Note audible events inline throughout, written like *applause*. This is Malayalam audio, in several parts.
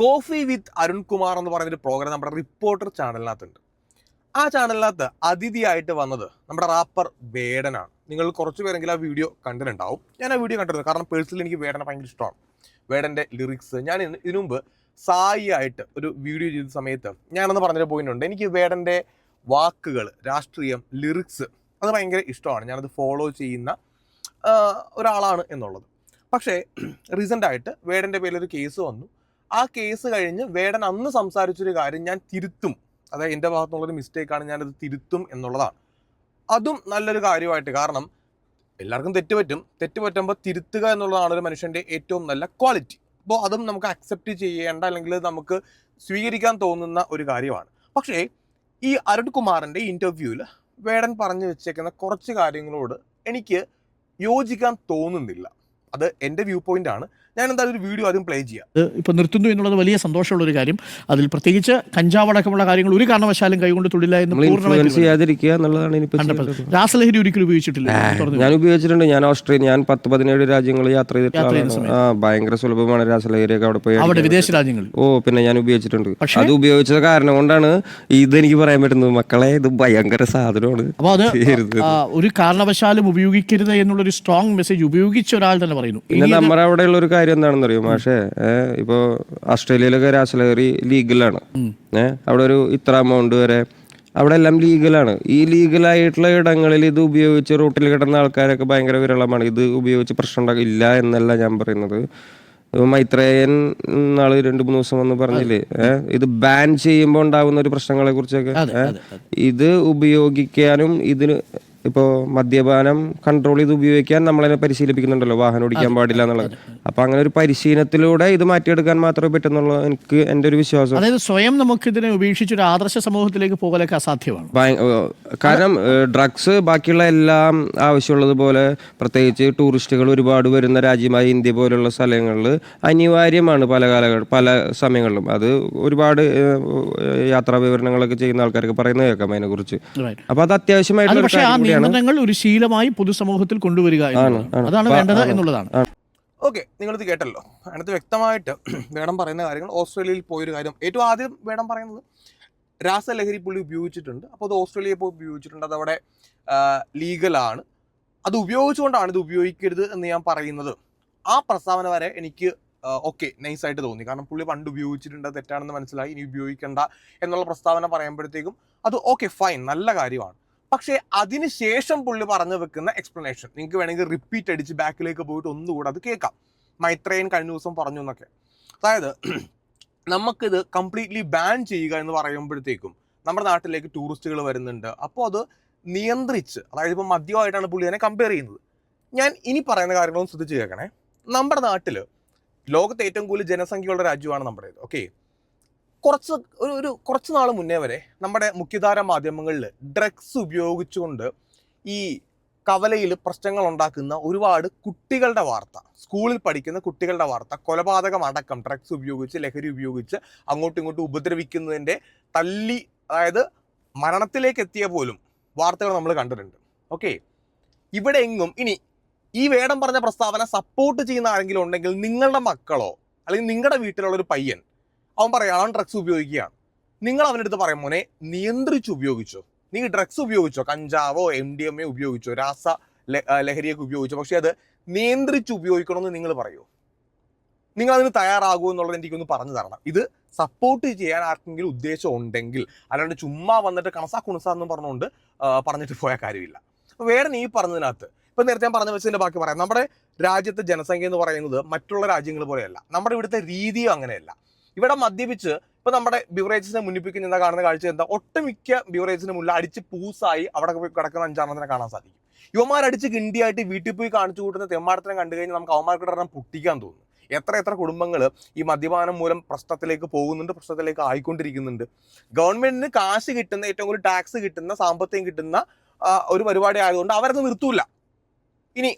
കോഫി വിത്ത് അരുൺകുമാർ എന്ന് പറയുന്ന ഒരു പ്രോഗ്രാം നമ്മുടെ റിപ്പോർട്ടർ ചാനലിനകത്തുണ്ട്. ആ ചാനലിനകത്ത് അതിഥിയായിട്ട് വന്നത് നമ്മുടെ റാപ്പർ വേടനാണ്. നിങ്ങൾ കുറച്ച് പേരെങ്കിലും ആ വീഡിയോ കണ്ടിട്ടുണ്ടാവും. ഞാൻ ആ വീഡിയോ കണ്ടിരുന്നു കാരണം പേഴ്സണലി എനിക്ക് വേടനെ ഭയങ്കര ഇഷ്ടമാണ്. വേടന്റെ ലിറിക്സ് ഞാൻ ഇതിനു മുമ്പ് സായി ആയിട്ട് ഒരു വീഡിയോ ചെയ്ത സമയത്ത് ഞാനെന്ന് പറഞ്ഞൊരു പോയിന്റ് ഉണ്ട്. എനിക്ക് വേടന്റെ വാക്കുകൾ രാഷ്ട്രീയം ലിറിക്സ് അത് ഭയങ്കര ഇഷ്ടമാണ്. ഞാനത് ഫോളോ ചെയ്യുന്ന ഒരാളാണ് എന്നുള്ളത്. പക്ഷേ റീസന്റായിട്ട് വേടന്റെ പേരിൽ ഒരു കേസ് വന്നു. ആ കേസ് കഴിഞ്ഞ് വേടൻ അന്ന് സംസാരിച്ചൊരു കാര്യം ഞാൻ തിരുത്തും. അതായത് എന്റെ ഭാഗത്തുനിന്നുള്ളൊരു മിസ്റ്റേക്കാണ് ഞാനത് തിരുത്തും എന്നുള്ളതാണ്. അതും നല്ലൊരു കാര്യമായിട്ട്. കാരണം എല്ലാവർക്കും തെറ്റ് പറ്റും. തെറ്റ് പറ്റുമ്പോൾ തിരുത്തുക എന്നുള്ളതാണ് ഒരു മനുഷ്യന്റെ ഏറ്റവും നല്ല ക്വാളിറ്റി അപ്പോൾ അതും നമുക്ക് അക്സെപ്റ്റ് ചെയ്യേണ്ട അല്ലെങ്കിൽ നമുക്ക് സ്വീകരിക്കാൻ തോന്നുന്ന ഒരു കാര്യമാണ്. പക്ഷേ ഈ അരുൺ കുമാറിന്റെ ഇന്റർവ്യൂവിൽ വേടൻ പറഞ്ഞു വെച്ചേക്കുന്ന കുറച്ച് കാര്യങ്ങളോട് എനിക്ക് യോജിക്കാൻ തോന്നുന്നില്ല. അത് എന്റെ വ്യൂ പോയിന്റ് ആണ്. ഞാൻ എന്തായാലും ഒരു വീഡിയോ ആദ്യം പ്ലേ ചെയ്യാം. ഇപ്പോൾ ഇപ്പൊ നിർത്തുന്നു എന്നുള്ളത് വലിയ സന്തോഷമുള്ള ഒരു കാര്യം. അതിൽ പ്രത്യേകിച്ച് കഞ്ചാവ് അടക്കമുള്ള കാര്യങ്ങൾ ഒരു കാരണവശാലും കൈകൊണ്ട് തൊഴില്ല എന്ന് പൂർണമായിട്ട് ചെയ്യാതിരിക്കുക എന്നുള്ളതാണ് എനിക്ക്. രാസലഹരി ഒരിക്കലും ഉപയോഗിച്ചിട്ടില്ല. ഞാൻ ഉപയോഗിച്ചിട്ടുണ്ട്. ഞാൻ ഓസ്ട്രേലിയ ഞാൻ പത്ത് പതിനേഴ് രാജ്യങ്ങൾ യാത്ര ചെയ്തിട്ടുണ്ട് ഭയങ്കര സുലഭമാണ് രാസലഹരിയൊക്കെ അവിടെ പോയി അവിടെ വിദേശ രാജ്യങ്ങളിൽ. ഓ പിന്നെ ഞാൻ ഉപയോഗിച്ചിട്ടുണ്ട്. അത് ഉപയോഗിച്ചത് കാരണം കൊണ്ടാണ് ഇതെനിക്ക് പറയാൻ പറ്റുന്നത്. മക്കളെ ഇത് ഭയങ്കര സാധനമാണ്. അപ്പോൾ അത് ഒരു കാരണവശാലും ഉപയോഗിക്കരുത് എന്നുള്ള ഒരു സ്ട്രോങ് മെസ്സേജ് ഉപയോഗിച്ച ഒരാൾ തന്നെ പറയുന്നു. പിന്നെ നമ്മുടെ അവിടെയുള്ള ഒരു കാര്യം എന്താണെന്ന് അറിയോ മാഷേ ഇപ്പോൾ ഇപ്പോ ഓസ്ട്രേലിയയിലൊക്കെ രാസലഹരി ലീഗലാണ്. ഏഹ് അവിടെ ഒരു ഇത്ര എമൗണ്ട് വരെ. അവിടെ എല്ലാം ലീഗലാണ്. ഈ ലീഗലായിട്ടുള്ള ഇടങ്ങളിൽ ഇത് ഉപയോഗിച്ച് റൂട്ടിൽ കിടന്ന ആൾക്കാരൊക്കെ ഭയങ്കര വിരളമാണ്. ഇത് ഉപയോഗിച്ച് പ്രശ്നം ഉണ്ടാകില്ല എന്നല്ല ഞാൻ പറയുന്നത്. മൈത്രേയൻ നാൾ രണ്ട് മൂന്ന് ദിവസം വന്ന് പറഞ്ഞില്ലേ? ഇത് ബാൻ ചെയ്യുമ്പോൾ ഉണ്ടാകുന്ന ഒരു പ്രശ്നങ്ങളെ കുറിച്ചൊക്കെ. ഇത് ഉപയോഗിക്കാനും ഇതിന് ഇപ്പോൾ മദ്യപാനം കൺട്രോൾ ചെയ്ത് ഉപയോഗിക്കാൻ നമ്മളതിനെ പരിശീലിപ്പിക്കുന്നുണ്ടല്ലോ. വാഹനം ഓടിക്കാൻ പാടില്ല എന്നുള്ളത്. അപ്പൊ അങ്ങനെ ഒരു പരിശീലനത്തിലൂടെ ഇത് മാറ്റിയെടുക്കാൻ മാത്രമേ പറ്റുന്നുള്ളൂ എനിക്ക് എന്റെ ഒരു വിശ്വാസം. അതായത് സ്വയം നമുക്ക് ഇതിനെ ഉപേക്ഷിച്ച് ഒരു ആദർശ സമൂഹത്തിലേക്ക് പോകലൊക്കെ അസാധ്യമാണ്. കാരണം ഡ്രഗ്സ് ബാക്കിയുള്ള എല്ലാം ആവശ്യമുള്ളതുപോലെ പ്രത്യേകിച്ച് ടൂറിസ്റ്റുകൾ ഒരുപാട് വരുന്ന രാജ്യമായ ഇന്ത്യ പോലുള്ള സ്ഥലങ്ങളിൽ അനിവാര്യമാണ് പല കാലഘട്ട പല സമയങ്ങളിലും. അത് ഒരുപാട് യാത്രാ വിവരണങ്ങളൊക്കെ ചെയ്യുന്ന ആൾക്കാർക്ക് പറയുന്നത് കേൾക്കാം അതിനെക്കുറിച്ച്. അപ്പോൾ അപ്പൊ അത് അത് അത്യാവശ്യമായിട്ടുള്ള ഒരു ശീലമായി പൊതുസമൂഹത്തിൽ കൊണ്ടുവരിക അതാണ് വേണ്ടത്. എന്നുള്ളതാണ്. ഓക്കെ നിങ്ങളിത് കേട്ടല്ലോ. അതിനകത്ത് വ്യക്തമായിട്ട് *clears throat* വേണം പറയുന്ന കാര്യങ്ങൾ. ഓസ്ട്രേലിയയിൽ പോയൊരു കാര്യം. ഏറ്റവും ആദ്യം വേണം പറയുന്നത് രാസലഹരി പുള്ളി ഉപയോഗിച്ചിട്ടുണ്ട്. അപ്പോൾ അത് ഓസ്ട്രേലിയയിൽ പോയി ഉപയോഗിച്ചിട്ടുണ്ട്. അതവിടെ അവിടെ ലീഗലാണ് അത് ഉപയോഗിച്ചുകൊണ്ടാണ് ഇത് ഉപയോഗിക്കരുത് എന്ന് ഞാൻ പറയുന്നത്. ആ പ്രസ്താവന വരെ എനിക്ക് ഓക്കെ നൈസായിട്ട് തോന്നി. കാരണം പുള്ളി പണ്ട് ഉപയോഗിച്ചിട്ടുണ്ട്. അത് തെറ്റാണെന്ന് മനസ്സിലായി. ഇനി ഉപയോഗിക്കണ്ട എന്നുള്ള പ്രസ്താവന പറയുമ്പോഴത്തേക്കും അത് ഓക്കെ ഫൈൻ നല്ല കാര്യമാണ്. പക്ഷേ അതിനുശേഷം പുള്ളി പറഞ്ഞു വെക്കുന്ന എക്സ്പ്ലനേഷൻ നിങ്ങൾക്ക് വേണമെങ്കിൽ റിപ്പീറ്റ് അടിച്ച് ബാക്കിലേക്ക് പോയിട്ട് ഒന്നുകൂടെ അത് കേൾക്കാം. മൈത്രേയൻ കഴിഞ്ഞ ദിവസം പറഞ്ഞു എന്നൊക്കെ. അതായത് *clears throat* നമുക്കിത് കംപ്ലീറ്റ്ലി ബാൻ ചെയ്യുക എന്ന് പറയുമ്പോഴത്തേക്കും നമ്മുടെ നാട്ടിലേക്ക് ടൂറിസ്റ്റുകൾ വരുന്നുണ്ട്. അപ്പോൾ അത് നിയന്ത്രിച്ച് അതായത് ഇപ്പോൾ മദ്യമായിട്ടാണ് പുള്ളി അതിനെ കമ്പയർ ചെയ്യുന്നത്. ഞാൻ ഇനി പറയുന്ന കാര്യങ്ങളൊന്നും ശ്രദ്ധിച്ച് കേൾക്കണേ. നമ്മുടെ നാട്ടിൽ ലോകത്തെ ഏറ്റവും കൂടുതൽ ജനസംഖ്യയുള്ള രാജ്യമാണ് നമ്മുടേത്. ഓക്കെ കുറച്ച് ഒരു ഒരു കുറച്ച് നാൾ മുന്നേ വരെ നമ്മുടെ മുഖ്യധാര മാധ്യമങ്ങളിൽ ഡ്രഗ്സ് ഉപയോഗിച്ചുകൊണ്ട് ഈ കവലയിൽ പ്രശ്നങ്ങൾ ഉണ്ടാക്കുന്ന ഒരുപാട് കുട്ടികളുടെ വാർത്ത സ്കൂളിൽ പഠിക്കുന്ന കുട്ടികളുടെ വാർത്ത കൊലപാതകം അടക്കം ഡ്രഗ്സ് ഉപയോഗിച്ച് ലഹരി ഉപയോഗിച്ച് അങ്ങോട്ടും ഇങ്ങോട്ടും ഉപദ്രവിക്കുന്നതിന്റെ തല്ലി അതായത് മരണത്തിലേക്ക് എത്തിയ പോലും വാർത്തകൾ നമ്മൾ കണ്ടിട്ടുണ്ട്. ഓക്കെ ഇവിടെ എങ്ങും ഇനി ഈ വേടം പറഞ്ഞ പ്രസ്താവന സപ്പോർട്ട് ചെയ്യുന്ന ആരെങ്കിലും ഉണ്ടെങ്കിൽ നിങ്ങളുടെ മക്കളോ അല്ലെങ്കിൽ നിങ്ങളുടെ വീട്ടിലുള്ള ഒരു പയ്യൻ അവൻ പറയാം അവൻ ഡ്രഗ്സ് ഉപയോഗിക്കുകയാണ്. നിങ്ങൾ അവന്റെ അടുത്ത് പറയും മോനെ നിയന്ത്രിച്ച് ഉപയോഗിച്ചോ? നീ ഡ്രഗ്സ് ഉപയോഗിച്ചോ? കഞ്ചാവോ എം ഡി എം എ ഉപയോഗിച്ചോ? രാസ ലഹരിയൊക്കെ ഉപയോഗിച്ചോ? പക്ഷേ അത് നിയന്ത്രിച്ച് ഉപയോഗിക്കണമെന്ന് നിങ്ങൾ പറയൂ? നിങ്ങൾ അതിന് തയ്യാറാകുമോ എന്നുള്ളത് എനിക്കൊന്ന് പറഞ്ഞു തരണം. ഇത് സപ്പോർട്ട് ചെയ്യാൻ ആർക്കെങ്കിലും ഉദ്ദേശം ഉണ്ടെങ്കിൽ അല്ലാണ്ട് ചുമ്മാ വന്നിട്ട് കണസാ കുണസ എന്ന് പറഞ്ഞുകൊണ്ട് പറഞ്ഞിട്ട് പോയ കാര്യമില്ല. അപ്പോൾ വേറെ നീ പറഞ്ഞതിനകത്ത് ഇപ്പം നേരത്തെ ഞാൻ പറഞ്ഞ വെച്ചതിന്റെ ബാക്കി പറയാം. നമ്മുടെ രാജ്യത്തെ ജനസംഖ്യ എന്ന് പറയുന്നത് മറ്റുള്ള രാജ്യങ്ങൾ പോലെയല്ല. നമ്മുടെ ഇവിടുത്തെ രീതിയും അങ്ങനെയല്ല. ഇവിടെ മദ്യപിച്ച് ഇപ്പൊ നമ്മുടെ ബിവറേജസിനെ മുന്നിപ്പിക്കുന്ന എന്താ കാണുന്ന കാഴ്ച എന്താ? ഒട്ടുമിക്ക ബിവറേജസിന് മുന്നിൽ അടിച്ച് പൂസായി അവിടെ പോയി കിടക്കുന്ന അഞ്ചാണെന്നതിനെ കാണാൻ സാധിക്കും. യുവമാരടിച്ച് കിണ്ടിയായിട്ട് വീട്ടിൽ പോയി കാണിച്ചു കൂട്ടുന്ന തെമ്മാടത്തിനെ കണ്ടു കഴിഞ്ഞാൽ നമുക്ക് അവന്മാർക്കിടെ എണ്ണം പൊട്ടിക്കാൻ തോന്നും. എത്ര എത്ര കുടുംബങ്ങൾ ഈ മദ്യപാനം മൂലം പ്രശ്നത്തിലേക്ക് പോകുന്നുണ്ട് പ്രശ്നത്തിലേക്ക് ആയിക്കൊണ്ടിരിക്കുന്നുണ്ട്. ഗവൺമെന്റിന് കാശ് കിട്ടുന്ന ഏറ്റവും കൂടുതൽ ടാക്സ് കിട്ടുന്ന സാമ്പത്തികം കിട്ടുന്ന ഒരു പരിപാടി ആയതുകൊണ്ട് അവരത് നിർത്തൂല. ഇനി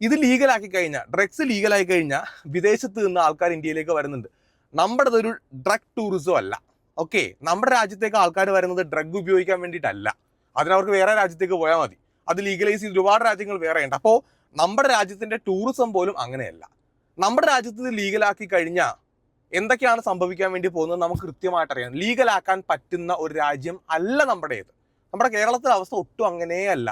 ഇത് ലീഗലാക്കി കഴിഞ്ഞാൽ ഡ്രഗ്സ് ലീഗലായി കഴിഞ്ഞാൽ വിദേശത്ത് നിന്ന് ആൾക്കാർ ഇന്ത്യയിലേക്ക് വരുന്നുണ്ട്. നമ്മുടെ ഒരു ഡ്രഗ് ടൂറിസം അല്ല. ഓക്കെ നമ്മുടെ രാജ്യത്തേക്ക് ആൾക്കാർ വരുന്നത് ഡ്രഗ് ഉപയോഗിക്കാൻ വേണ്ടിയിട്ടല്ല. അതിനവർക്ക് വേറെ രാജ്യത്തേക്ക് പോയാൽ മതി. അത് ലീഗലൈസ് ചെയ്ത് ഒരുപാട് രാജ്യങ്ങൾ വേറെ ഉണ്ട്. അപ്പോൾ നമ്മുടെ രാജ്യത്തിന്റെ ടൂറിസം പോലും അങ്ങനെയല്ല. നമ്മുടെ രാജ്യത്ത് ലീഗലാക്കി കഴിഞ്ഞാൽ എന്തൊക്കെയാണ് സംഭവിക്കാൻ വേണ്ടി പോകുന്നത് നമുക്ക് കൃത്യമായിട്ട് അറിയാം. ലീഗലാക്കാൻ പറ്റുന്ന ഒരു രാജ്യം അല്ല നമ്മുടേത്. നമ്മുടെ കേരളത്തിലെ അവസ്ഥ ഒട്ടും അങ്ങനെയല്ല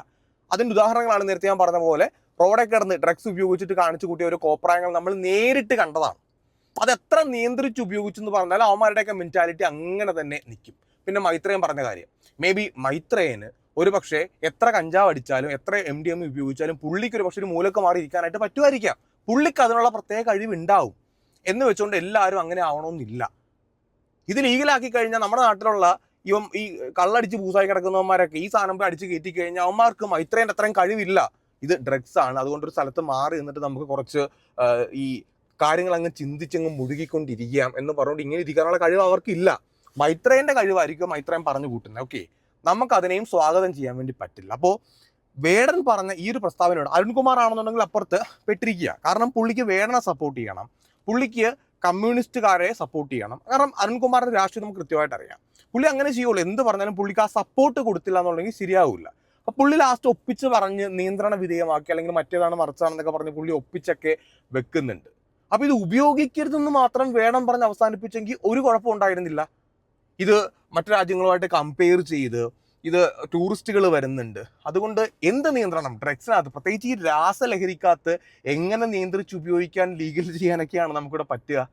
അതിന്റെ ഉദാഹരണങ്ങളാണ് നേരത്തെ ഞാൻ പറഞ്ഞ പോലെ റോഡെ കിടന്ന് ഡ്രഗ്സ് ഉപയോഗിച്ചിട്ട് കാണിച്ചു കൂട്ടിയ ഒരു കോപ്രായങ്ങൾ നമ്മൾ നേരിട്ട് കണ്ടതാണ്. അത് എത്ര നിയന്ത്രിച്ച് ഉപയോഗിച്ചു എന്ന് പറഞ്ഞാൽ അവന്മാരുടെയൊക്കെ മെന്റാലിറ്റി അങ്ങനെ തന്നെ നിൽക്കും പിന്നെ മൈത്രേയൻ പറഞ്ഞ കാര്യം മേ ബി മൈത്രേയന് ഒരു പക്ഷേ എത്ര കഞ്ചാവ് അടിച്ചാലും എത്ര എം ഡി എം ഉപയോഗിച്ചാലും പുള്ളിക്ക് ഒരു പക്ഷേ ഒരു മൂലക്ക് മാറി ഇരിക്കാനായിട്ട് പറ്റുമായിരിക്കാം. പുള്ളിക്ക് അതിനുള്ള പ്രത്യേക കഴിവുണ്ടാവും എന്ന് വെച്ചുകൊണ്ട് എല്ലാവരും അങ്ങനെ ആവണമെന്നില്ല ഇത് ലീഗലാക്കി കഴിഞ്ഞാൽ നമ്മുടെ നാട്ടിലുള്ള ഇവൻ ഈ കള്ളടിച്ച് പൂസായി കിടക്കുന്നവന്മാരൊക്കെ ഈ സാധനം അടിച്ച് കയറ്റി കഴിഞ്ഞാൽ അവന്മാർക്ക് മൈത്രേന്റെ അത്രയും കഴിവില്ല. ഇത് ഡ്രഗ്സ് ആണ്. അതുകൊണ്ട് ഒരു സ്ഥലത്ത് മാറി നിന്നിട്ട് നമുക്ക് കുറച്ച് ഈ കാര്യങ്ങൾ അങ്ങ് ചിന്തിച്ചങ്ങ് മുഴുകിക്കൊണ്ടിരിക്കാം എന്ന് പറഞ്ഞുകൊണ്ട് ഇങ്ങനെ ഇരിക്കാനുള്ള കഴിവ് അവർക്കില്ല. മൈത്രേന്റെ കഴിവായിരിക്കും മൈത്രേൻ പറഞ്ഞു കൂട്ടുന്നത്. ഓക്കെ നമുക്ക് അതിനെയും സ്വാഗതം ചെയ്യാൻ വേണ്ടി പറ്റില്ല. അപ്പോൾ വേടൻ പറഞ്ഞ ഈ ഒരു പ്രസ്താവനയോട് അരുൺകുമാർ ആണെന്നുണ്ടെങ്കിൽ അപ്പുറത്ത് പെട്ടിരിക്കുക. കാരണം പുള്ളിക്ക് വേടനെ സപ്പോർട്ട് ചെയ്യണം. പുള്ളിക്ക് കമ്മ്യൂണിസ്റ്റുകാരെ സപ്പോർട്ട് ചെയ്യണം. കാരണം അരുൺകുമാറിന്റെ രാഷ്ട്രീയം നമുക്ക് കൃത്യമായിട്ട് അറിയാം. പുള്ളി അങ്ങനെ ചെയ്യുള്ളൂ. എന്ത് പറഞ്ഞാലും പുള്ളിക്ക് ആ സപ്പോർട്ട് കൊടുത്തില്ല എന്നുണ്ടെങ്കിൽ ശരിയാവില്ല. അപ്പൊ പുള്ളി ലാസ്റ്റ് ഒപ്പിച്ച് പറഞ്ഞ് നിയന്ത്രണ വിധേയമാക്കി അല്ലെങ്കിൽ മറ്റേതാണ് മറിച്ചാണെന്നൊക്കെ പറഞ്ഞ് പുള്ളി ഒപ്പിച്ചൊക്കെ വെക്കുന്നുണ്ട്. അപ്പൊ ഇത് ഉപയോഗിക്കരുതെന്ന് മാത്രം വേണം പറഞ്ഞ് അവസാനിപ്പിച്ചെങ്കിൽ ഒരു കുഴപ്പം ഉണ്ടായിരുന്നില്ല. ഇത് മറ്റു രാജ്യങ്ങളുമായിട്ട് കമ്പയർ ചെയ്ത് ഇത് ടൂറിസ്റ്റുകൾ വരുന്നുണ്ട്. അതുകൊണ്ട് എന്ത് നിയന്ത്രണം? ഡ്രഗ്സിനകത്ത്. പ്രത്യേകിച്ച് ഈ രാസലഹരിക്കകത്ത് എങ്ങനെ നിയന്ത്രിച്ച് ഉപയോഗിക്കാൻ ലീഗൽ ചെയ്യാനൊക്കെയാണ് നമുക്കിവിടെ പറ്റുക.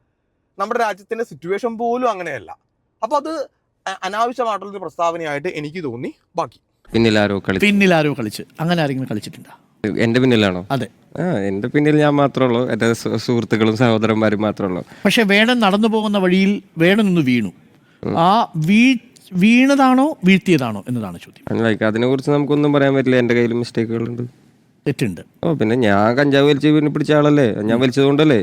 നമ്മുടെ രാജ്യത്തിന്റെ സിറ്റുവേഷൻ പോലും അങ്ങനെയല്ല. അപ്പോൾ അത് അനാവശ്യമായിട്ടുള്ളൊരു പ്രസ്താവനയായിട്ട് എനിക്ക് തോന്നി. ബാക്കി. പിന്നിലാരോ കളി പിന്നിലാരോ കളിച്ച്? അങ്ങനെ ആരെങ്കിലും കളിച്ചിട്ടുണ്ടോ? എന്റെ പിന്നിലാണോ? അതെ. ആ എന്റെ പിന്നിൽ ഞാൻ മാത്രമേ ഉള്ളൂ. എന്റെ സു- സുഹൃത്തുക്കളും സഹോദരന്മാരും മാത്രമേ ഉള്ളൂ. പക്ഷെ വേടൻ നടന്നു പോകുന്ന വഴിയിൽ വേടൻ ഒന്ന് വീണു. ആ വീ വീണതാണോ വീഴ്ത്തിയതാണോ എന്നതാണ് ചോദ്യം. ലൈക്ക് അതിനെ കുറിച്ച് നമുക്കൊന്നും പറയാൻ പറ്റില്ല. എന്റെ കയ്യിൽ മിസ്റ്റേക്കുകളുണ്ട് തെറ്റുണ്ട്. ഓ പിന്നെ ഞാൻ കഞ്ചാവ് വലിച്ച് പിന്നെ പിടിച്ച ആളല്ലേ? ഞാൻ വലിച്ചതുകൊണ്ടല്ലേ?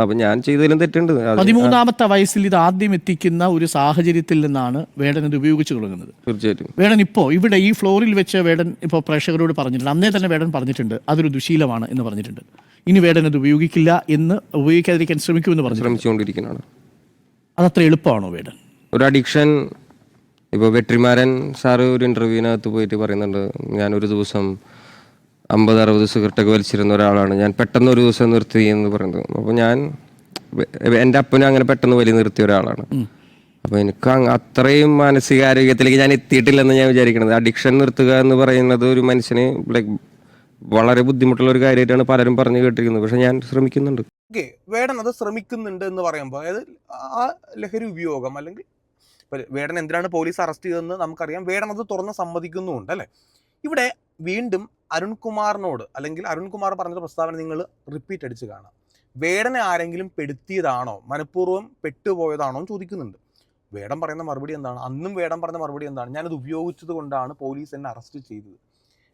അപ്പൊ ഞാൻ ചെയ്തതിലും തെറ്റുണ്ട്. പതിമൂന്നാമത്തെ വയസ്സിൽ ഇത് ആദ്യം എത്തിക്കുന്ന ഒരു സാഹചര്യത്തിൽ നിന്നാണ് വേടൻ ഇത് ഉപയോഗിച്ചു തുടങ്ങുന്നത്. തീർച്ചയായിട്ടും. വേടൻ ഇപ്പോൾ ഇവിടെ ഈ ഫ്ലോറിൽ വെച്ച് വേടൻ ഇപ്പോൾ പ്രേക്ഷകരോട് പറഞ്ഞിട്ടുണ്ട്. അന്നേ തന്നെ വേടൻ പറഞ്ഞിട്ടുണ്ട്. അതൊരു ദുശീലമാണ് എന്ന് പറഞ്ഞിട്ടുണ്ട്. ഇനി വേടൻ അത് ഉപയോഗിക്കില്ല എന്ന് ഉപയോഗിക്കാതിരിക്കാൻ ശ്രമിക്കുമെന്ന് പറഞ്ഞു ശ്രമിച്ചുകൊണ്ടിരിക്കുന്നതാണ് അതത്ര എളുപ്പമാണോ വേടൻ? ഒരു അഡിക്ഷൻ ഇപ്പോൾ വെട്രിമാരൻ സാറ് ഒരു ഇന്റർവ്യൂവിനകത്ത് പോയിട്ട് പറയുന്നുണ്ട് ഞാൻ ഒരു ദിവസം അമ്പത് അറുപത് സിഗരറ്റൊക്കെ വലിച്ചിരുന്ന ഒരാളാണ്. ഞാൻ പെട്ടെന്ന് ഒരു ദിവസം നിർത്തി എന്ന് പറയുന്നത്. അപ്പോൾ ഞാൻ എന്റെ അപ്പനും അങ്ങനെ പെട്ടെന്ന് വലി നിർത്തിയ ഒരാളാണ്. അപ്പോൾ എനിക്ക് അത്രയും മാനസികാരോഗ്യത്തിലേക്ക് ഞാൻ എത്തിയിട്ടില്ലെന്ന് ഞാൻ വിചാരിക്കുന്നത്. അഡിക്ഷൻ നിർത്തുക എന്ന് പറയുന്നത് ഒരു മനുഷ്യന് ലൈക്ക് വളരെ ബുദ്ധിമുട്ടുള്ള ഒരു കാര്യമായിട്ടാണ് പലരും പറഞ്ഞു കേട്ടിരിക്കുന്നത്. പക്ഷെ ഞാൻ ശ്രമിക്കുന്നുണ്ട്. ഓക്കെ വേടൻ അത് ശ്രമിക്കുന്നുണ്ട് എന്ന് പറയുമ്പോൾ അതായത് ആ ലഹരി ഉപയോഗം അല്ലെങ്കിൽ വേടൻ എന്തിനാണ് പോലീസ് അറസ്റ്റ് ചെയ്തതെന്ന് നമുക്കറിയാം. വേടൻ അത് തുറന്ന് സമ്മതിക്കുന്നുമുണ്ട് അല്ലേ? ഇവിടെ വീണ്ടും അരുൺകുമാറിനോട് അല്ലെങ്കിൽ അരുൺകുമാർ പറഞ്ഞ പ്രസ്താവന നിങ്ങൾ റിപ്പീറ്റ് അടിച്ച് കാണാം വേടനെ ആരെങ്കിലും പെടുത്തിയതാണോ? മനഃപൂർവം പെട്ടുപോയതാണോ ചോദിക്കുന്നുണ്ട്. വേടം പറയുന്ന മറുപടി എന്താണ്? അന്നും വേടം പറഞ്ഞ മറുപടി എന്താണ്? ഞാനത് ഉപയോഗിച്ചത് കൊണ്ടാണ് പോലീസ് എന്നെ അറസ്റ്റ് ചെയ്തത്.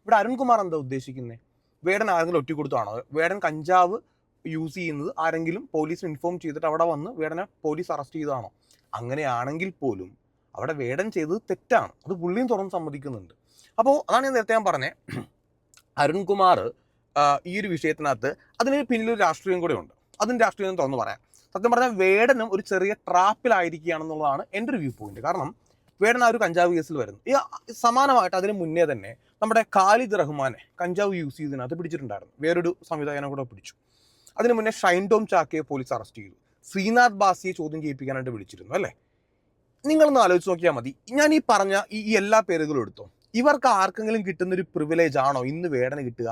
ഇവിടെ അരുൺകുമാർ എന്താ ഉദ്ദേശിക്കുന്നത് വേടൻ ആരെങ്കിലും ഒറ്റിക്കൊടുത്താണോ വേടൻ കഞ്ചാവ് യൂസ് ചെയ്യുന്നത് ആരെങ്കിലും പോലീസിന് ഇൻഫോം ചെയ്തിട്ട് അവിടെ വന്ന് വേടനെ പോലീസ് അറസ്റ്റ് ചെയ്തതാണോ? അങ്ങനെയാണെങ്കിൽ പോലും അവിടെ വേടൻ ചെയ്തത് തെറ്റാണ്. അത് പുള്ളിയും തുറന്ന് സമ്മതിക്കുന്നുണ്ട്. അപ്പോൾ അതാണ് ഞാൻ നേരത്തെ ഞാൻ പറഞ്ഞത് അരുൺകുമാർ ഈ ഒരു വിഷയത്തിനകത്ത് അതിന് പിന്നിലൊരു രാഷ്ട്രീയം കൂടെ ഉണ്ട്. അതിന് രാഷ്ട്രീയം തുറന്ന് പറയാം. സത്യം പറഞ്ഞാൽ വേടനും ഒരു ചെറിയ ട്രാപ്പിലായിരിക്കുകയാണെന്നുള്ളതാണ് എന്റെ ഒരു വ്യൂ പോയിന്റ്. കാരണം വേടൻ ആ ഒരു കഞ്ചാവ് കേസിൽ വരുന്നു. ഈ സമാനമായിട്ട് അതിന് മുന്നേ തന്നെ നമ്മുടെ ഖാലിദ് റഹ്മാനെ കഞ്ചാവ് യൂസ് ചെയ്തതിനകത്ത് പിടിച്ചിട്ടുണ്ടായിരുന്നു. വേറൊരു സംവിധായകനെ കൂടെ പിടിച്ചു. അതിന് മുന്നേ ഷൈൻ ടോം ചാക്കയെ പോലീസ് അറസ്റ്റ് ചെയ്തു. ശ്രീനാഥ് ബാസിയെ ചോദ്യം ചെയ്യിപ്പിക്കാനായിട്ട് വിളിച്ചിരുന്നു അല്ലേ? നിങ്ങളൊന്ന് ആലോചിച്ച് നോക്കിയാൽ മതി. ഞാൻ ഈ പറഞ്ഞ ഈ എല്ലാ പേരുകളും എടുത്തോ? ഇവർക്ക് ആർക്കെങ്കിലും കിട്ടുന്ന ഒരു പ്രിവിലേജ് ആണോ ഇന്ന് വേടന കിട്ടുക?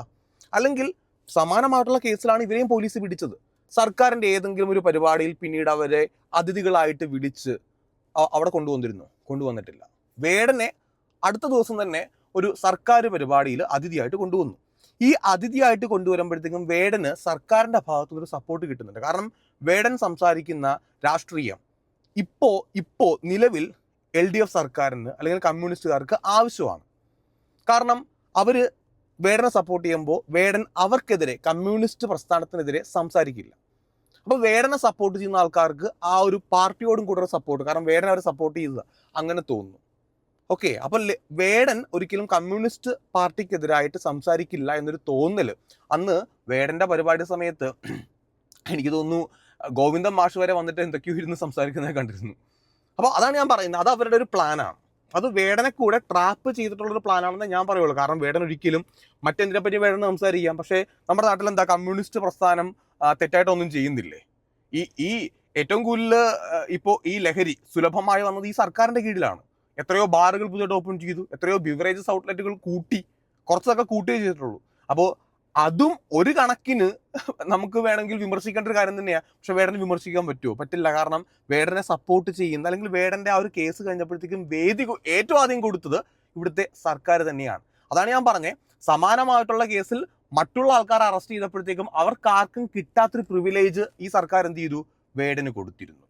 അല്ലെങ്കിൽ സമാനമായിട്ടുള്ള കേസിലാണ് ഇവരെയും പോലീസ് പിടിച്ചത്. സർക്കാരിന്റെ ഏതെങ്കിലും ഒരു പരിപാടിയിൽ പിന്നീട് അവരെ അതിഥികളായിട്ട് വിളിച്ച് അവിടെ കൊണ്ടുവന്നിരുന്നു. കൊണ്ടുവന്നിട്ടില്ല. വേടനെ അടുത്ത ദിവസം തന്നെ ഒരു സർക്കാർ പരിപാടിയിൽ അതിഥിയായിട്ട് കൊണ്ടുവന്നു. ഈ അതിഥിയായിട്ട് കൊണ്ടുവരുമ്പോഴത്തേക്കും വേടന് സർക്കാരിന്റെ ഭാഗത്തു ഒരു സപ്പോർട്ട് കിട്ടുന്നുണ്ട്. കാരണം വേടൻ സംസാരിക്കുന്ന രാഷ്ട്രീയം ഇപ്പോൾ ഇപ്പോൾ നിലവിൽ എൽ ഡി എഫ് സർക്കാരിന് അല്ലെങ്കിൽ കമ്മ്യൂണിസ്റ്റുകാർക്ക് ആവശ്യമാണ്. കാരണം അവർ വേടനെ സപ്പോർട്ട് ചെയ്യുമ്പോൾ വേടൻ അവർക്കെതിരെ കമ്മ്യൂണിസ്റ്റ് പ്രസ്ഥാനത്തിനെതിരെ സംസാരിക്കില്ല. അപ്പോൾ വേടനെ സപ്പോർട്ട് ചെയ്യുന്ന ആൾക്കാർക്ക് ആ ഒരു പാർട്ടിയോടും കൂടെ ഒരു സപ്പോർട്ട് കാരണം വേടൻ അവർ സപ്പോർട്ട് ചെയ്തത് അങ്ങനെ തോന്നുന്നു. ഓക്കെ അപ്പോൾ വേടൻ ഒരിക്കലും കമ്മ്യൂണിസ്റ്റ് പാർട്ടിക്കെതിരായിട്ട് സംസാരിക്കില്ല എന്നൊരു തോന്നൽ അന്ന് വേടന്റെ പരിപാടി സമയത്ത് എനിക്ക് തോന്നുന്നു ഗോവിന്ദൻ മാഷ് വരെ വന്നിട്ട് എന്തൊക്കെയോ ഇരുന്ന് സംസാരിക്കുന്നത് കണ്ടിരുന്നു. അപ്പോൾ അതാണ് ഞാൻ പറയുന്നത്. അത് അവരുടെ ഒരു പ്ലാനാണ് അത് വേടനെ കൂടെ ട്രാപ്പ് ചെയ്തിട്ടുള്ളൊരു പ്ലാനാണെന്ന് ഞാൻ പറയുള്ളൂ. കാരണം വേടൻ ഒരിക്കലും മറ്റെന്തിനെ പറ്റി വേടൻ സംസാരിക്കാം. പക്ഷേ നമ്മുടെ നാട്ടിൽ എന്താ കമ്മ്യൂണിസ്റ്റ് പ്രസ്ഥാനം തെറ്റായിട്ടൊന്നും ചെയ്യുന്നില്ലേ? ഈ ഈ ഏറ്റവും കൂടുതൽ ഇപ്പോൾ ഈ ലഹരി സുലഭമായി വന്നത് ഈ സർക്കാരിന്റെ കീഴിലാണ്. എത്രയോ ബാറുകൾ പുതിയതായിട്ട് ഓപ്പൺ ചെയ്തു. എത്രയോ ബിവറേജസ് ഔട്ട്ലെറ്റുകൾ കൂട്ടി. കുറച്ചൊക്കെ കൂട്ടുകയേ ചെയ്തിട്ടുള്ളൂ. അപ്പോൾ അതും ഒരു കണക്കിന് നമുക്ക് വേണമെങ്കിൽ വിമർശിക്കേണ്ട ഒരു കാര്യം തന്നെയാണ് പക്ഷെ വേടനെ വിമർശിക്കാൻ പറ്റുമോ പറ്റില്ല. കാരണം വേടനെ സപ്പോർട്ട് ചെയ്യുന്ന അല്ലെങ്കിൽ വേടന്റെ ആ ഒരു കേസ് കഴിഞ്ഞപ്പോഴത്തേക്കും വേദി ഏറ്റവും ആദ്യം കൊടുത്തത് ഇവിടുത്തെ സർക്കാർ തന്നെയാണ്. അതാണ് ഞാൻ പറഞ്ഞത് സമാനമായിട്ടുള്ള കേസിൽ മറ്റുള്ള ആൾക്കാർ അറസ്റ്റ് ചെയ്തപ്പോഴത്തേക്കും അവർക്കാർക്കും കിട്ടാത്തൊരു പ്രിവിലേജ് ഈ സർക്കാർ എന്ത് ചെയ്തു? വേടന് കൊടുത്തിരുന്നു.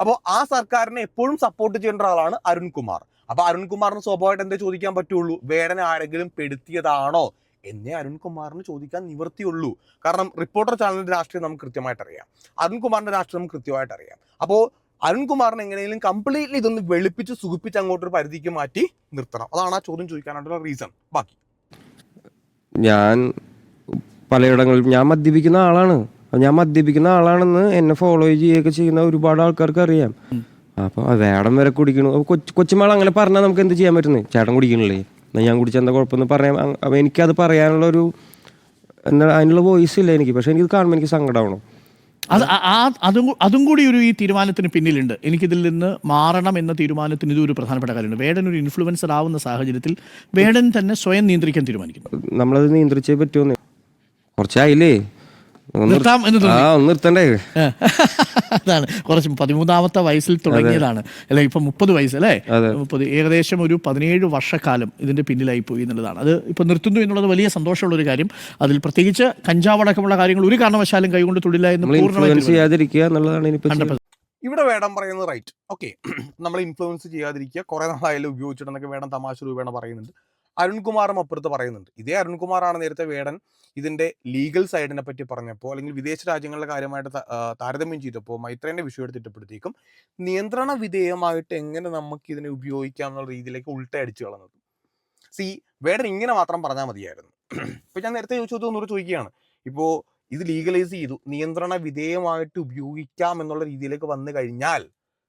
അപ്പോൾ ആ സർക്കാരിനെ എപ്പോഴും സപ്പോർട്ട് ചെയ്യേണ്ട ഒരാളാണ് അരുൺകുമാർ. അപ്പൊ അരുൺകുമാറിന് സ്വാഭാവികമായിട്ട് എന്തേ ചോദിക്കാൻ പറ്റുള്ളൂ? വേടനെ ആരെങ്കിലും പെടുത്തിയതാണോ? എന്നേ അരുൺകുമാറിന് ചോദിക്കാൻ നിവർത്തിയുള്ളൂ കാരണം റിപ്പോർട്ടർ ചാനലിന്റെ രാഷ്ട്രീയം നമുക്ക് കൃത്യമായിട്ട് അറിയാം. അരുൺകുമാറിന്റെ രാഷ്ട്രീയം നമുക്ക് കൃത്യമായിട്ട് അറിയാം. അപ്പോൾ അരുൺകുമാറിനെ എങ്ങനെയെങ്കിലും കംപ്ലീറ്റ്ലി ഇതൊന്ന് വെളുപ്പിച്ച് സുഖിപ്പിച്ച് അങ്ങോട്ടൊരു പരിധിക്ക് മാറ്റി നിർത്തണം. അതാണ് ആ ചോദ്യം ചോദിക്കാനായിട്ടുള്ള റീസൺ ബാക്കി. ഞാൻ പലയിടങ്ങളിൽ ഞാൻ മദ്യപിക്കുന്ന ആളാണ്. ഞാൻ മദ്യപിക്കുന്ന ആളാണെന്ന് എന്നെ ഫോളോ ചെയ്യുകയൊക്കെ ചെയ്യുന്ന ഒരുപാട് ആൾക്കാർക്ക് അറിയാം. അപ്പൊ വേടം വരെ കുടിക്കണു. കൊച്ചു കൊച്ചുമാൾ അങ്ങനെ പറഞ്ഞാൽ നമുക്ക് എന്ത് ചെയ്യാൻ പറ്റുന്നേ? ചേട്ടൻ കുടിക്കണില്ലേ? എന്നാ ഞാൻ കുടിച്ചാൽ എന്താ കുഴപ്പമെന്ന് പറയാം. അപ്പം എനിക്കത് പറയാനുള്ളൊരു എന്താ അതിനുള്ള വോയിസ് ഇല്ല എനിക്ക്. പക്ഷെ എനിക്ക് കാണുമ്പോൾ എനിക്ക് സങ്കടമാണോ അത് ആ- അതും അതും കൂടി ഒരു ഈ തീരുമാനത്തിന് പിന്നിലുണ്ട്. എനിക്കിതിൽ നിന്ന് മാറണം എന്ന തീരുമാനത്തിന് ഇതൊരു പ്രധാനപ്പെട്ട കാര്യമുണ്ട് വേടൻ ഒരു ഇൻഫ്ലുവൻസർ ആവുന്ന സാഹചര്യത്തിൽ വേടൻ തന്നെ സ്വയം നിയന്ത്രിക്കാൻ തീരുമാനിക്കുന്നു. നമ്മളത് നിയന്ത്രിച്ചേ പറ്റുമെന്ന്. കുറച്ചായില്ലേ? നിർത്താം എന്ന് നിർത്തണ്ടേ? അതാണ്. കുറച്ച് പതിമൂന്നാമത്തെ വയസ്സിൽ തുടങ്ങിയതാണ്. അല്ലെ ഇപ്പൊ മുപ്പത് വയസ്സ് അല്ലേ? മുപ്പത് ഏകദേശം ഒരു പതിനേഴ് വർഷക്കാലം ഇതിന്റെ പിന്നിലായി പോയി എന്നുള്ളതാണ്. അത് ഇപ്പൊ നിർത്തുന്നു എന്നുള്ളത് വലിയ സന്തോഷമുള്ള ഒരു കാര്യം. അതിൽ പ്രത്യേകിച്ച് കഞ്ചാവ് അടക്കമുള്ള കാര്യങ്ങൾ ഒരു കാരണവശാലും കൈകൊണ്ട് തൊഴില്ല എന്ന്. ഇവിടെ വേടം പറയുന്നത് റൈറ്റ് ഓക്കെ നമ്മൾ ഇൻഫ്ലുവൻസ് ചെയ്യാതിരിക്കുക. കുറെ നാളായാലും ഉപയോഗിച്ചിട്ടെന്നൊക്കെ വേടം തമാശ രൂപേണ പറയുന്നുണ്ട്. അരുൺകുമാറും അപ്പുറത്ത് പറയുന്നുണ്ട്. ഇതേ അരുൺകുമാറാണ് നേരത്തെ വേടൻ. ഇതിന്റെ ലീഗൽ സൈഡിനെ പറ്റി പറഞ്ഞപ്പോൾ അല്ലെങ്കിൽ വിദേശ രാജ്യങ്ങളുടെ കാര്യമായിട്ട് താരതമ്യം ചെയ്തപ്പോൾ മൈത്രേന്റെ വിഷയം എടുത്തിട്ടപ്പോഴത്തേക്കും നിയന്ത്രണ വിധേയമായിട്ട് എങ്ങനെ നമുക്ക് ഇതിനെ ഉപയോഗിക്കാം എന്നുള്ള രീതിയിലേക്ക് ഉൾട്ട അടിച്ചു കളഞ്ഞത്. സി വേടൻ ഇങ്ങനെ മാത്രം പറഞ്ഞാൽ മതിയായിരുന്നു. ഇപ്പൊ ഞാൻ നേരത്തെ ചോദിച്ചത് ഒന്നുകൂടെ ചോദിക്കുകയാണ്. ഇപ്പോ ഇത് ലീഗലൈസ് ചെയ്തു നിയന്ത്രണ വിധേയമായിട്ട് ഉപയോഗിക്കാം എന്നുള്ള രീതിയിലേക്ക് വന്നു കഴിഞ്ഞാൽ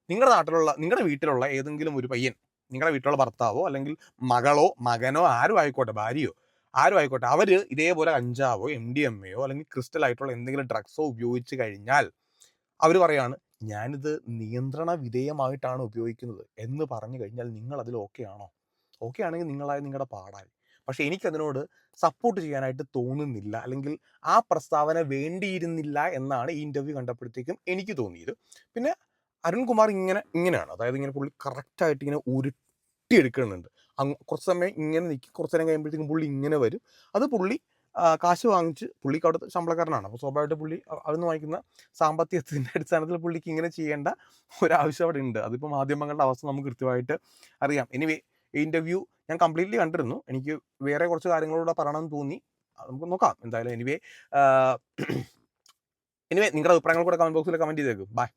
നിങ്ങളുടെ നാട്ടിലുള്ള നിങ്ങളുടെ വീട്ടിലുള്ള ഏതെങ്കിലും ഒരു പയ്യൻ നിങ്ങളുടെ വീട്ടിലുള്ള ഭർത്താവോ അല്ലെങ്കിൽ മകളോ മകനോ ആരും ആയിക്കോട്ടെ ഭാര്യയോ ആരും ആയിക്കോട്ടെ അവർ ഇതേപോലെ കഞ്ചാവോ എം ഡി എം എയോ അല്ലെങ്കിൽ ക്രിസ്റ്റൽ ആയിട്ടുള്ള എന്തെങ്കിലും ഡ്രഗ്സോ ഉപയോഗിച്ച് കഴിഞ്ഞാൽ അവർ പറയാണ് ഞാനിത് നിയന്ത്രണ വിധേയമായിട്ടാണ് ഉപയോഗിക്കുന്നത് എന്ന് പറഞ്ഞു കഴിഞ്ഞാൽ നിങ്ങൾ അതിൽ ഓക്കെ ആണോ? ഓക്കെ ആണെങ്കിൽ നിങ്ങളായ നിങ്ങളുടെ പാടായി. പക്ഷെ എനിക്കതിനോട് സപ്പോർട്ട് ചെയ്യാനായിട്ട് തോന്നുന്നില്ല അല്ലെങ്കിൽ ആ പ്രസ്താവന വേണ്ടിയിരുന്നില്ല എന്നാണ് ഈ ഇന്റർവ്യൂ കണ്ടപ്പോഴത്തേക്കും എനിക്ക് തോന്നിയത്. പിന്നെ അരുൺകുമാർ ഇങ്ങനെ ഇങ്ങനെയാണ് അതായത് ഇങ്ങനെ പുള്ളി കറക്റ്റായിട്ട് ഇങ്ങനെ ഉരുട്ടി എടുക്കുന്നുണ്ട് അങ്ങ് കുറച്ച് സമയം ഇങ്ങനെ നിൽക്കും കുറച്ച് നേരം കഴിയുമ്പോഴത്തേക്കും പുള്ളി ഇങ്ങനെ വരും. അത് പുള്ളി കാശ് വാങ്ങിച്ച് പുള്ളിക്ക് അവിടുത്തെ ശമ്പളക്കാരനാണ്. അപ്പോൾ സ്വാഭാവികമായിട്ട് പുള്ളി അവിടെ നിന്ന് വാങ്ങിക്കുന്ന സാമ്പത്തികത്തിന്റെ *laughs* അടിസ്ഥാനത്തിൽ പുള്ളിക്ക് ഇങ്ങനെ ചെയ്യേണ്ട ഒരാവശ്യം അവിടെ ഉണ്ട് അതിപ്പോൾ മാധ്യമങ്ങളുടെ അവസ്ഥ നമുക്ക് കൃത്യമായിട്ട് അറിയാം. എനിവേ ഇന്റർവ്യൂ ഞാൻ കംപ്ലീറ്റ്ലി കണ്ടിരുന്നു. എനിക്ക് വേറെ കുറച്ച് കാര്യങ്ങളോട് പറയണമെന്ന് തോന്നി. നമുക്ക് നോക്കാം. എന്തായാലും എനിവേ എനിവേ *clears throat* നിങ്ങളുടെ അഭിപ്രായങ്ങൾ കൂടെ കമന്റ് ബോക്സിൽ കമന്റ് ചെയ്തേക്കും. ബൈ